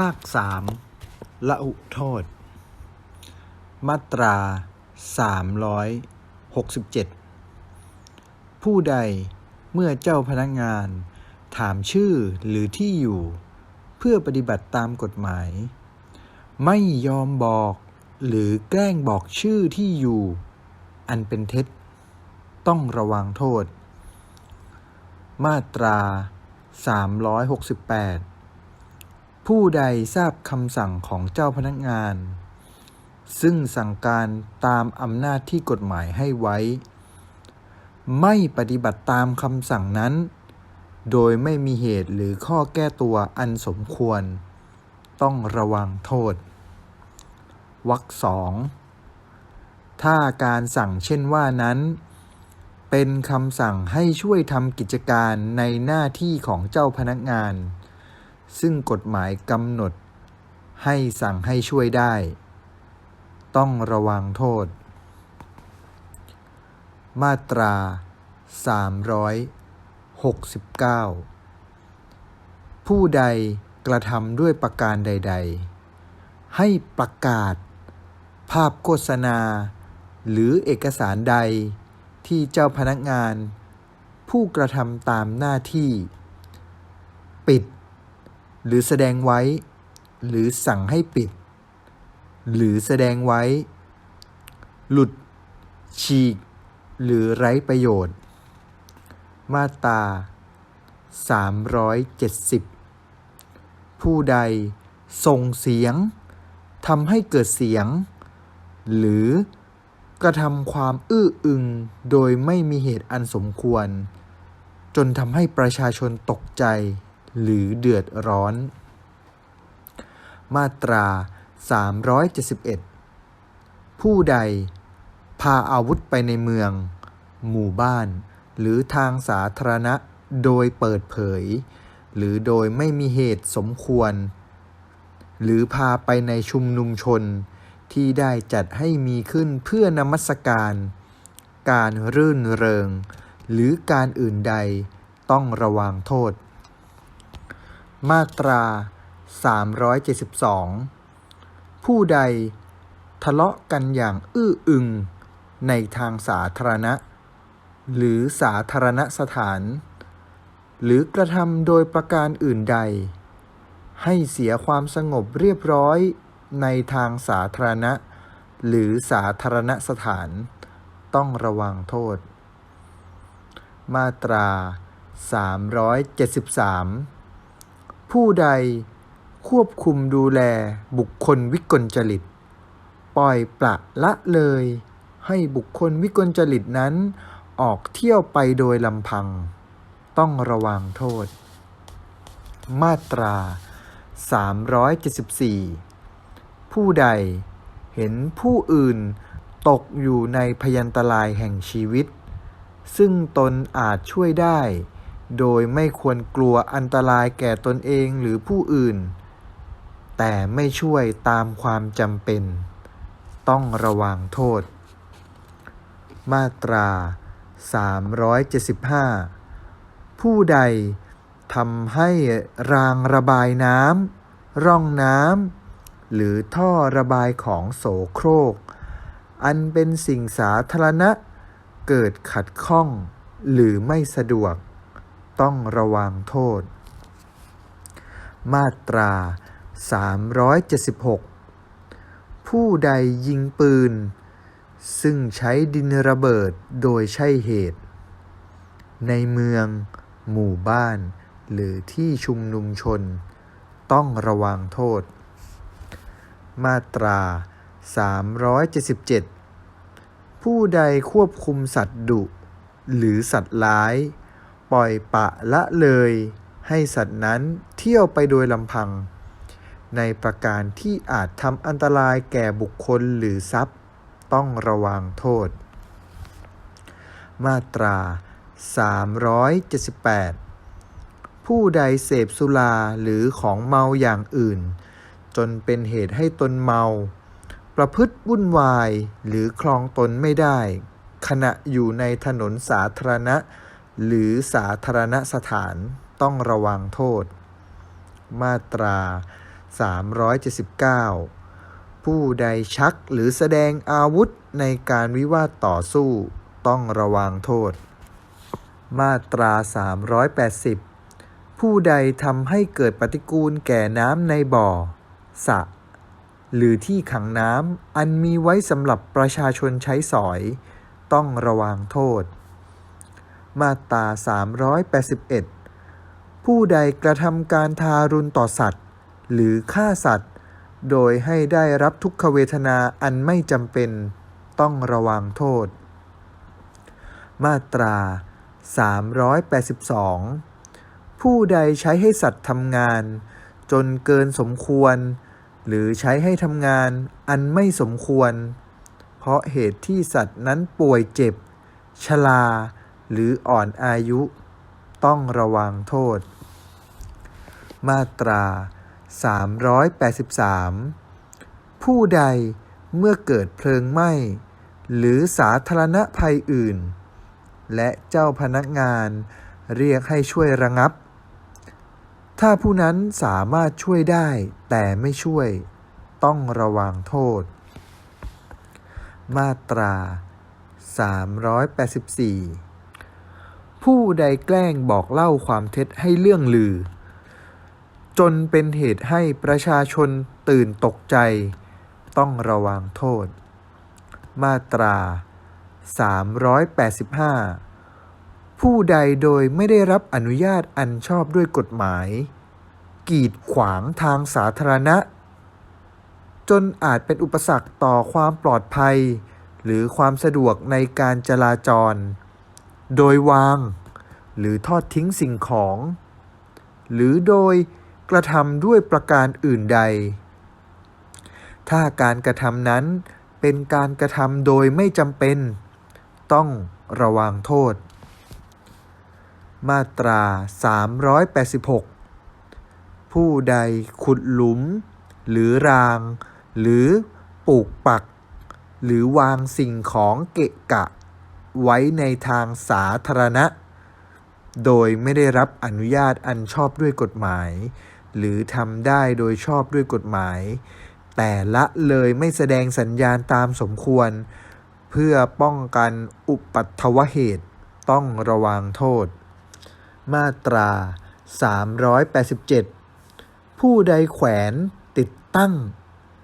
ภาคสามละอุโทษ มาตราสามร้อยหกสิบเจ็ดผู้ใดเมื่อเจ้าพนักงาน ถามชื่อหรือที่อยู่ เพื่อปฏิบัติตามกฎหมาย ไม่ยอมบอกหรือแกล้งบอกชื่อที่อยู่ อันเป็นเท็จ ต้องระวังโทษ มาตรา 368 ผู้ใดทราบคำสั่งของเจ้าพนักงาน ซึ่งสั่งการตามอำนาจที่กฎหมายให้ไว้ ไม่ปฏิบัติตามคำสั่งนั้น โดยไม่มีเหตุหรือข้อแก้ตัวอันสมควร ต้องระวังโทษวรรคสองถ้าการสั่งเช่นว่านั้น เป็นคำสั่งให้ช่วยทำกิจการในหน้าที่ของเจ้าพนักงาน ซึ่งกฎหมายกำหนด ให้สั่งให้ช่วยได้ ต้องระวังโทษ มาตรา 369 ผู้ใดกระทำด้วยประการใด ๆ ให้ประกาศ ภาพโฆษณา หรือเอกสารใดที่เจ้าพนักงาน ผู้กระทำตามหน้าที่ ปิด หรือแสดงไว้ หรือสั่งให้ปิด หรือแสดงไว้ หลุด ฉีก หรือไร้ประโยชน์ มาตรา370 ผู้ใดส่งเสียงทำให้เกิดเสียง หรือกระทำความอื้ออึงโดยไม่มีเหตุอันสมควร จนทำให้ประชาชนตกใจ หรือเดือดร้อน มาตรา 371 ผู้ใด พาอาวุธไปในเมือง หมู่บ้าน หรือทางสาธารณะโดยเปิดเผย หรือโดยไม่มีเหตุสมควร หรือพาไปในชุมนุมชนที่ได้จัดให้มีขึ้นเพื่อนมัสการ การรื่นเริง หรือการอื่นใดต้องระวังโทษ มาตรา 372 ผู้ใดทะเลาะกันอย่างอื้ออึงในทางสาธารณะ หรือสาธารณสถาน หรือกระทำโดยประการอื่นใด ให้เสียความสงบเรียบร้อยในทางสาธารณะ หรือสาธารณสถาน ต้องระวังโทษ มาตรา 373 ผู้ใดควบคุมดูแลบุคคลวิกลจริต ปล่อยปละละเลย ให้บุคคลวิกลจริตนั้น ออกเที่ยวไปโดยลำพัง ต้องระวังโทษ มาตรา 374 ผู้ใดเห็นผู้อื่นตกอยู่ในพยันตรายแห่งชีวิต ซึ่งตนอาจช่วยได้ โดยไม่ควรกลัวอันตรายแก่ตนเองหรือผู้อื่น แต่ไม่ช่วยตามความจำเป็น ต้องระวังโทษ มาตรา 375 ผู้ใดทำให้รางระบายน้ำร่องน้ำหรือท่อระบายของโสโครก อันเป็นสิ่งสาธารณะเกิดขัดข้องหรือไม่สะดวก ต้องระวังโทษ มาตรา 376 ผู้ใดยิงปืน ซึ่งใช้ดินระเบิดโดยใช่เหตุ ในเมือง หมู่บ้าน หรือที่ชุมนุมชน ต้องระวังโทษ มาตรา 377 ผู้ใดควบคุมสัตว์ดุ หรือสัตว์ร้าย ปล่อยปะละเลยให้สัตว์นั้นเที่ยวไปโดยลำพัง ในประการที่อาจทำอันตรายแก่บุคคลหรือทรัพย์ ต้องระวังโทษ มาตรา 378 ผู้ใดเสพสุราหรือของเมาอย่างอื่น จนเป็นเหตุให้ตนเมา ประพฤติวุ่นวายหรือคลองตนไม่ได้ ขณะอยู่ในถนนสาธารณะ หรือสาธารณสถานต้องระวังโทษ มาตรา 379 ผู้ใดชักหรือแสดงอาวุธในการวิวาทต่อสู้ ต้องระวังโทษ มาตรา 380 ผู้ใดทำให้เกิดปฏิกูลแก่น้ำในบ่อสระหรือที่ขังน้ำอันมีไว้สำหรับประชาชนใช้สอย ต้องระวังโทษ มาตรา 381 ผู้ใดกระทำการทารุณต่อสัตว์ หรือฆ่าสัตว์ โดยให้ได้รับทุกขเวทนาอันไม่จำเป็นต้องระวังโทษ มาตรา 382 ผู้ใดใช้ให้สัตว์ทำงาน จนเกินสมควร หรือใช้ให้ทำงานอันไม่สมควร เพราะเหตุที่สัตว์นั้นป่วยเจ็บ ชรา หรืออ่อนอายุ ต้องระวังโทษ มาตรา 383 ผู้ใดเมื่อเกิดเพลิงไหม้ หรือสาธารณภัยอื่น และเจ้าพนักงานเรียกให้ช่วยระงับ ถ้าผู้นั้นสามารถช่วยได้แต่ไม่ช่วย ต้องระวังโทษ มาตรา 384 ผู้ใดแกล้งบอกเล่าความเท็จให้เรื่องลือ จนเป็นเหตุให้ประชาชนตื่นตกใจ ต้องระวังโทษ มาตรา 385 ผู้ใดโดยไม่ได้รับอนุญาตอันชอบด้วยกฎหมาย กีดขวางทางสาธารณะ จนอาจเป็นอุปสรรคต่อความปลอดภัย หรือความสะดวกในการจราจร โดยวาง หรือทอดทิ้งสิ่งของ หรือโดยกระทำด้วยประการอื่นใด ถ้าการกระทำนั้นเป็นการกระทำโดยไม่จำเป็น ต้องระวังโทษ มาตรา 386 ผู้ใดขุดหลุม หรือราง หรือปลูกปัก หรือวางสิ่งของเกะกะ ไว้ในทางสาธารณะ โดยไม่ได้รับอนุญาตอันชอบด้วยกฎหมาย หรือทำได้โดยชอบด้วยกฎหมาย แต่ละเลยไม่แสดงสัญญาณตามสมควร เพื่อป้องกันอุปัตถวเหตุต้องระวังโทษ มาตรา 387 ผู้ใดแขวนติดตั้ง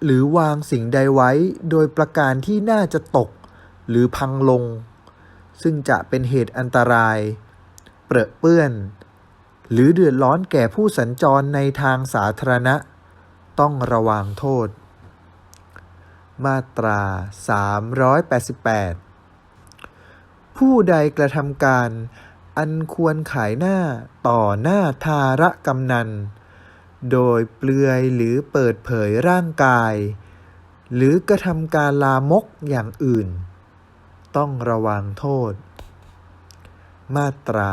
หรือวางสิ่งใดไว้โดยประการที่น่าจะตก หรือพังลง ซึ่งจะเป็นเหตุอันตราย เปรอะเปื้อน หรือเดือดร้อนแก่ผู้สัญจรในทางสาธารณะ ต้องระวังโทษ มาตรา 388 ผู้ใดกระทำการ อันควรขายหน้าต่อหน้าทาระกำนัน โดยเปลือยหรือเปิดเผยร่างกาย หรือกระทำการลามกอย่างอื่น ต้องระวังโทษ มาตรา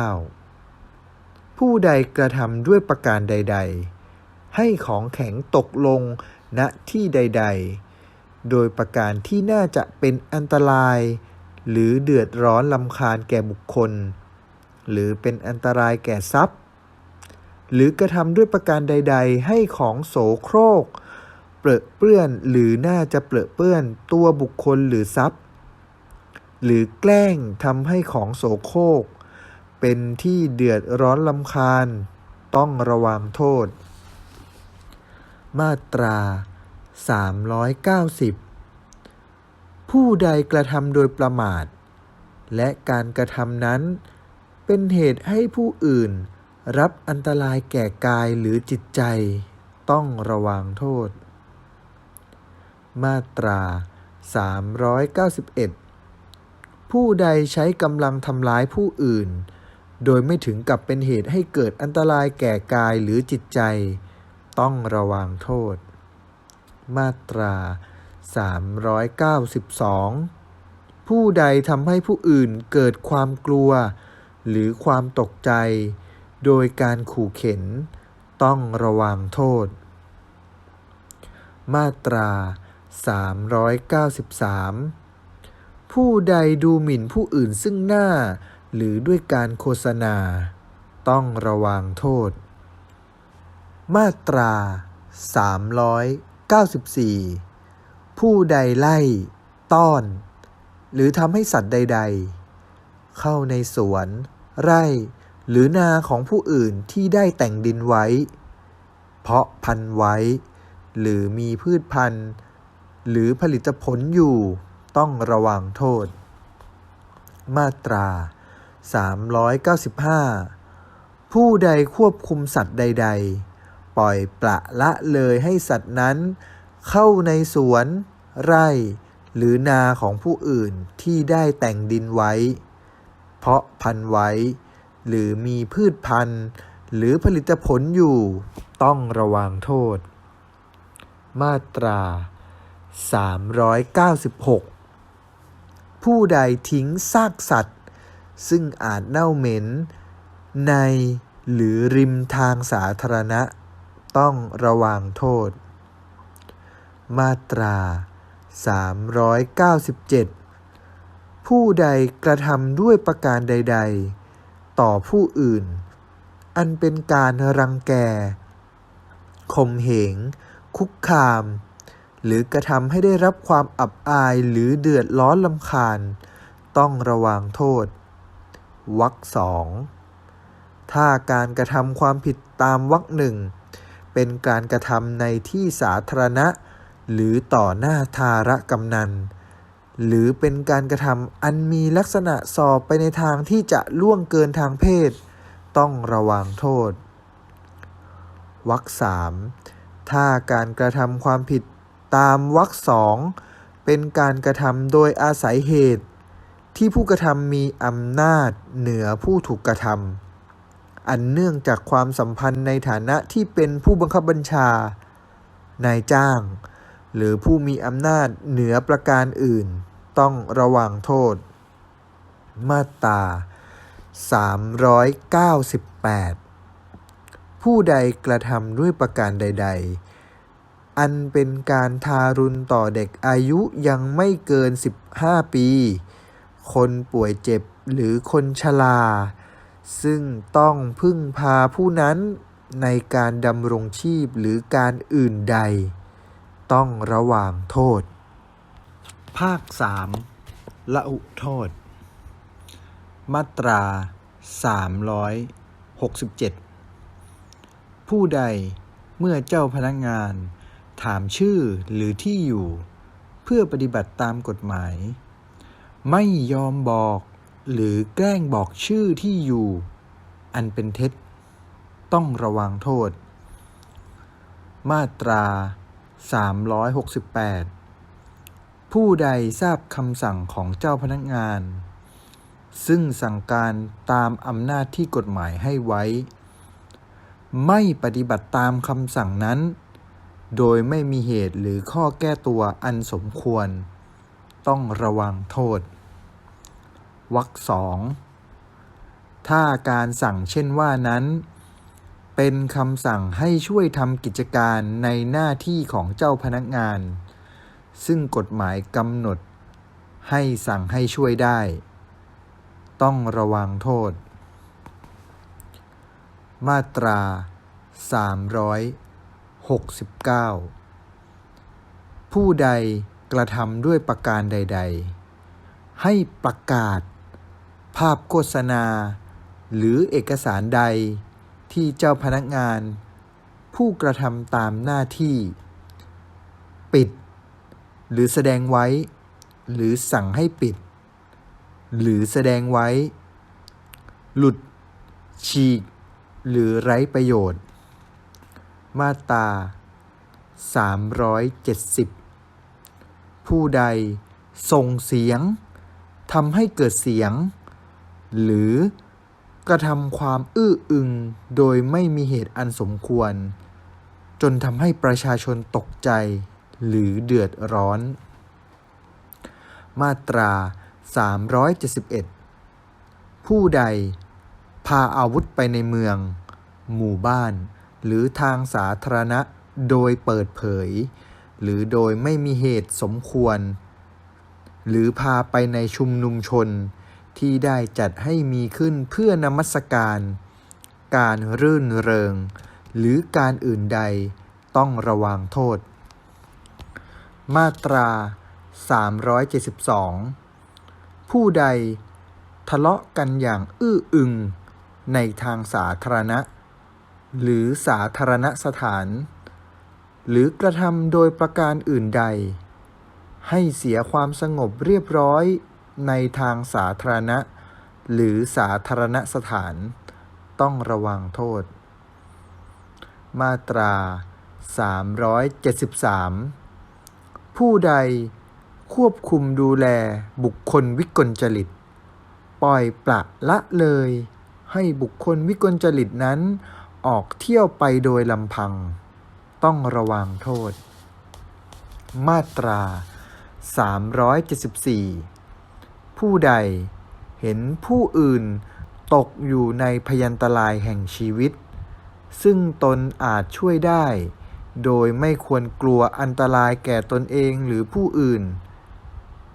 389 ผู้ใดกระทำด้วยประการใด ๆ ให้ของแข็งตกลงณที่ใด ๆ โดยประการที่น่าจะเป็นอันตราย หรือเดือดร้อนลำคาญแก่บุคคล หรือเป็นอันตรายแก่ทรัพย์ หรือกระทำด้วยประการใด ๆ ให้ของโสโครก เปรอะเปื้อนหรือน่าจะเปรอะเปื้อนตัวบุคคลหรือทรัพย์ หรือแกล้งทำให้ของโสโครก เป็นที่เดือดร้อนลำคาญ ต้องระวังโทษ มาตรา 390 ผู้ใดกระทำโดยประมาท และการกระทำนั้น เป็นเหตุให้ผู้อื่นรับอันตรายแก่กายหรือจิตใจ ต้องระวังโทษ มาตรา 391 ผู้ใดใช้กำลังทำร้ายผู้อื่น โดยไม่ถึงกับเป็นเหตุให้เกิดอันตรายแก่กายหรือจิตใจ ต้องระวังโทษ มาตรา 392 ผู้ใดทำให้ผู้อื่นเกิดความกลัว หรือความตกใจ โดยการขู่เข็น ต้องระวังโทษ มาตรา 393 ผู้ใดดูหมิ่นผู้อื่นซึ่งหน้า หรือด้วยการโฆษณา ต้องระวังโทษ มาตรา 394 ผู้ใดไล่ ต้อน หรือทำให้สัตว์ใด ๆ เข้าในสวน ไร่ หรือนาของผู้อื่นที่ได้แต่งดินไว้ เพาะพันไว้ หรือมีพืชพันธุ์ หรือผลิตผลอยู่ต้องระวังโทษ มาตรา 395 ผู้ใดควบคุมสัตว์ใด ๆ ปล่อยปละละเลยให้สัตว์นั้น เข้าในสวน ไร่ หรือนาของผู้อื่นที่ได้แต่งดินไว้ เพาะพันไว้ หรือมีพืชพันธุ์ หรือผลิตผลอยู่ ต้องระวังโทษ มาตรา 396 ผู้ใดทิ้งซากสัตว์ ซึ่งอาจเน่าเหม็น ในหรือริมทางสาธารณะ ต้องระวังโทษ มาตรา 397 ผู้ใดกระทำด้วยประการใด ๆ ต่อผู้อื่น อันเป็นการรังแกข่มเหง คุกคาม หรือกระทำให้ได้รับความอับอายหรือเดือดร้อนลำคาญ ต้องระวังโทษวรรคสองถ้าการกระทำความผิดตามวรรคหนึ่งเป็นการกระทำในที่สาธารณะ หรือต่อหน้าทารกำนัน หรือเป็นการกระทำอันมีลักษณะสอบไปในทางที่จะล่วงเกินทางเพศ ต้องระวังโทษวรรคสามถ้าการกระทำความผิด ตามวรรคสองเป็นการกระทำโดยอาศัยเหตุ ที่ผู้กระทำมีอำนาจเหนือผู้ถูกกระทำอันเนื่องจากความสัมพันธ์ในฐานะที่เป็นผู้บังคับบัญชา นายจ้าง หรือผู้มีอำนาจเหนือประการอื่น ต้องระวังโทษ มาตรา398 ผู้ใดกระทำด้วยประการใด ๆ อันเป็นการทารุณต่อเด็กอายุยังไม่เกิน 15 ปี คนป่วยเจ็บหรือคนชรา ซึ่งต้องพึ่งพาผู้นั้นในการดำรงชีพหรือการอื่นใด ต้องระวางโทษ ภาค 3 ละอุโทษ มาตรา 367 ผู้ใดเมื่อเจ้าพนักงาน ถามชื่อหรือที่อยู่ เพื่อปฏิบัติตามกฎหมาย ไม่ยอมบอกหรือแกล้งบอกชื่อที่อยู่ อันเป็นเท็จ ต้องระวังโทษ มาตรา 368 ผู้ใดทราบคำสั่งของเจ้าพนักงาน ซึ่งสั่งการตามอำนาจที่กฎหมายให้ไว้ ไม่ปฏิบัติตามคำสั่งนั้น โดยไม่มีเหตุหรือข้อแก้ตัวอันสมควร ต้องระวังโทษวรรคสองถ้าการสั่งเช่นว่านั้น เป็นคำสั่งให้ช่วยทำกิจการในหน้าที่ของเจ้าพนักงาน ซึ่งกฎหมายกำหนด ให้สั่งให้ช่วยได้ ต้องระวังโทษ มาตรา 69 ผู้ใดกระทำด้วยประการใด ๆ ให้ประกาศ ภาพโฆษณา หรือเอกสารใดที่เจ้าพนักงาน ผู้กระทำตามหน้าที่ ปิด หรือแสดงไว้ หรือสั่งให้ปิด หรือแสดงไว้ หลุด ฉีก หรือไร้ประโยชน์ มาตรา370 ผู้ใดส่งเสียงทำให้เกิดเสียง หรือกระทำความอื้ออึงโดยไม่มีเหตุอันสมควร จนทำให้ประชาชนตกใจหรือเดือดร้อน มาตรา 371 ผู้ใดพาอาวุธไปในเมือง หมู่บ้าน หรือทางสาธารณะโดยเปิดเผย หรือโดยไม่มีเหตุสมควร หรือพาไปในชุมนุมชนที่ได้จัดให้มีขึ้นเพื่อนมัสการ การรื่นเริง หรือการอื่นใดต้องระวางโทษ มาตรา 372 ผู้ใดทะเลาะกันอย่างอื้ออึงในทางสาธารณะ หรือสาธารณสถาน หรือกระทำโดยประการอื่นใด ให้เสียความสงบเรียบร้อยในทางสาธารณะ หรือสาธารณสถาน ต้องระวังโทษ มาตรา 373 ผู้ใดควบคุมดูแลบุคคลวิกลจริต ปล่อยปละละเลย ให้บุคคลวิกลจริตนั้น ออกเที่ยวไปโดยลำพัง ต้องระวังโทษ มาตรา 374 ผู้ใดเห็นผู้อื่นตกอยู่ในพยันตรายแห่งชีวิต ซึ่งตนอาจช่วยได้ โดยไม่ควรกลัวอันตรายแก่ตนเองหรือผู้อื่น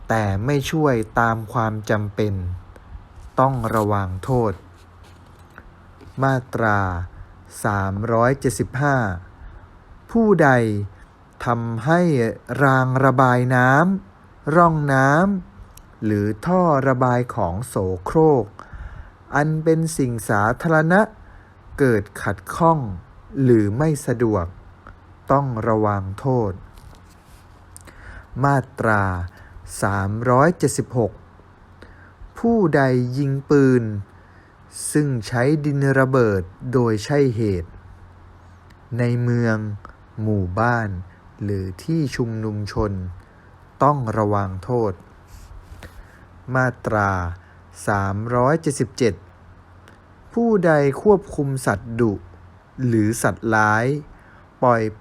แต่ไม่ช่วยตามความจำเป็น ต้องระวังโทษ มาตรา 375 ผู้ใดทำให้รางระบายน้ำร่องน้ำหรือท่อระบายของโสโครก อันเป็นสิ่งสาธารณะ เกิดขัดข้องหรือไม่สะดวก ต้องระวังโทษ มาตรา 376 ผู้ใดยิงปืน ซึ่งใช้ดินระเบิดโดยใช่เหตุ ในเมือง หมู่บ้าน หรือที่ชุมนุมชน ต้องระวังโทษ มาตรา 377 ผู้ใดควบคุมสัตว์ดุ หรือสัตว์ร้าย ปล่อย